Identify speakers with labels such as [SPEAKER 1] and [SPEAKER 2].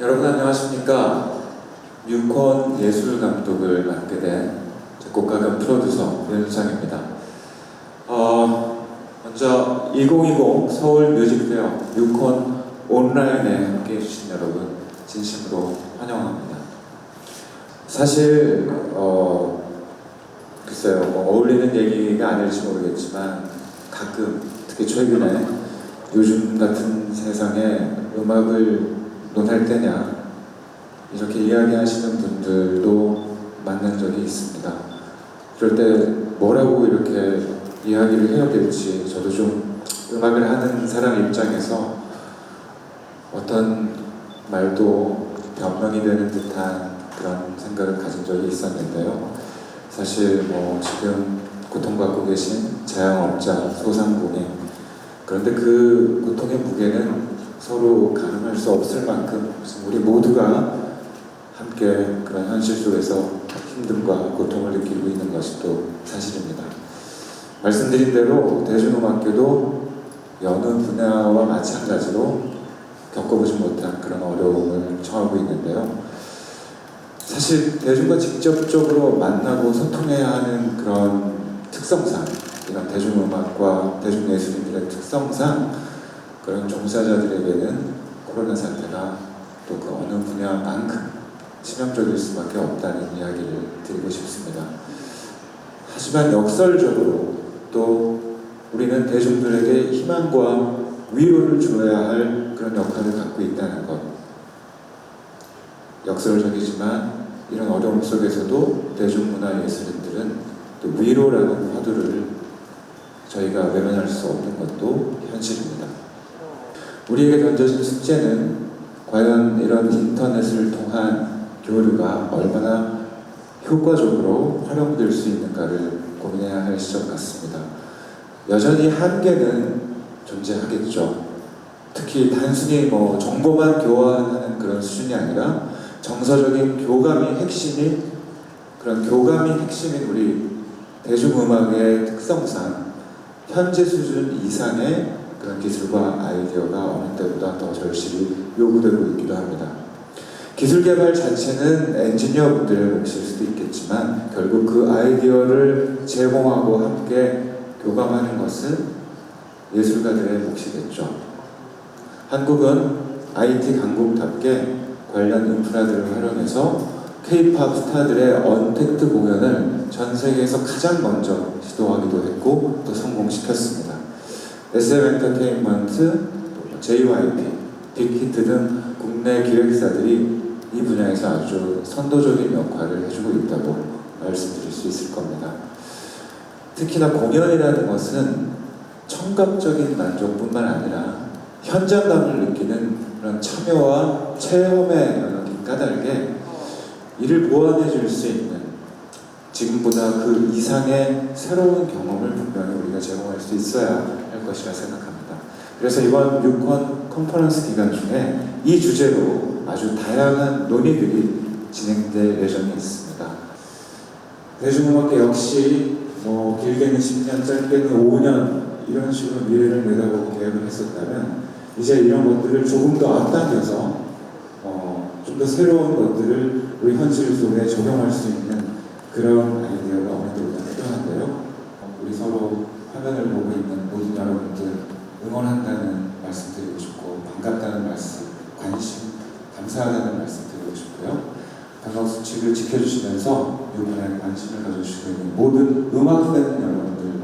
[SPEAKER 1] 여러분 안녕하십니까? 유콘 예술 감독을 맡게 된 작곡가 겸 프로듀서 윤상입니다. 어, 먼저 2020 서울 뮤직페어 유콘 온라인에 함께 해주신 여러분 진심으로 환영합니다. 사실 어, 글쎄요 뭐 어울리는 얘기가 아닐지 모르겠지만 가끔 특히 최근에 요즘 같은 세상에 음악을 논할 때냐 이렇게 이야기하시는 분들도 만난 적이 있습니다. 그럴 때 뭐라고 이렇게 이야기를 해야 될지 저도 좀 음악을 하는 사람 입장에서 어떤 말도 변명이 되는 듯한 그런 생각을 가진 적이 있었는데요. 사실 뭐 지금 고통받고 계신 자영업자, 소상공인 그런데 그 고통의 무게는 서로 가늠할 수 없을 만큼 우리 모두가 함께 그런 현실 속에서 힘듦과 고통을 느끼고 있는 것이 또 사실입니다. 말씀드린 대로 대중음악계도 여느 분야와 마찬가지로 겪어보지 못한 그런 어려움을 처하고 있는데요. 사실 대중과 직접적으로 만나고 소통해야 하는 그런 특성상 이런 대중음악과 대중예술인들의 특성상 그런 종사자들에게는 코로나 사태가 또 그 어느 분야만큼 치명적일 수밖에 없다는 이야기를 드리고 싶습니다. 하지만 역설적으로 또 우리는 대중들에게 희망과 위로를 주어야 할 그런 역할을 갖고 있다는 것. 역설적이지만 이런 어려움 속에서도 대중문화 예술인들은 또 위로라는 화두를 저희가 외면할 수 없는 것도 현실입니다. 우리에게 던져진 숙제는 과연 이런 인터넷을 통한 교류가 얼마나 효과적으로 활용될 수 있는가를 고민해야 할 시점 같습니다. 여전히 한계는 존재하겠죠. 특히 단순히 뭐 정보만 교환하는 그런 수준이 아니라 정서적인 교감이 핵심이 그런 교감이 핵심인 우리 대중음악의 특성상 현재 수준 이상의 그런 기술과 아이디어가 어느 때보다 더 절실히 요구되고 있기도 합니다. 기술 개발 자체는 엔지니어 분들의 몫일 수도 있겠지만 결국 그 아이디어를 제공하고 함께 교감하는 것은 예술가들의 몫이겠죠. 한국은 IT 강국답게 관련 인프라들을 활용해서 K-팝 스타들의 언택트 공연을 전 세계에서 가장 먼저 시도하기도 했고 또 성공시켰습니다. SM 엔터테인먼트, JYP, 빅히트 등 국내 기획사들이 이 분야에서 아주 선도적인 역할을 해주고 있다고 말씀드릴 수 있을 겁니다. 특히나 공연이라는 것은 청각적인 만족뿐만 아니라 현장감을 느끼는 그런 참여와 영역이 까닭에 이를 보완해 줄 수 있는 지금보다 그 이상의 새로운 경험을 분명히 우리가 제공할 수 있어야 할 것이라 생각합니다. 그래서 이번 유콘 컨퍼런스 기간 중에 이 주제로 아주 다양한 논의들이 진행될 예정이 있습니다. 대중음악계 역시 뭐 길게는 10년, 짧게는 5년 이런 식으로 미래를 내다보고 계획을 했었다면 이제 이런 것들을 조금 더 앞당겨서 어, 좀 더 새로운 것들을 우리 현실 속에 적용할 수 있는 그런 아이디어가 필요한데요. 어, 우리 서로 화면을 보고 있는 모든 여러분들 응원한다는 말씀 드리고 싶고 반갑다는 말씀, 관심, 감사하다는 말씀 드리고 싶고요. 방역 수칙을 지켜주시면서 이번에 관심을 가져주시고 있는 모든 음악 팬 여러분들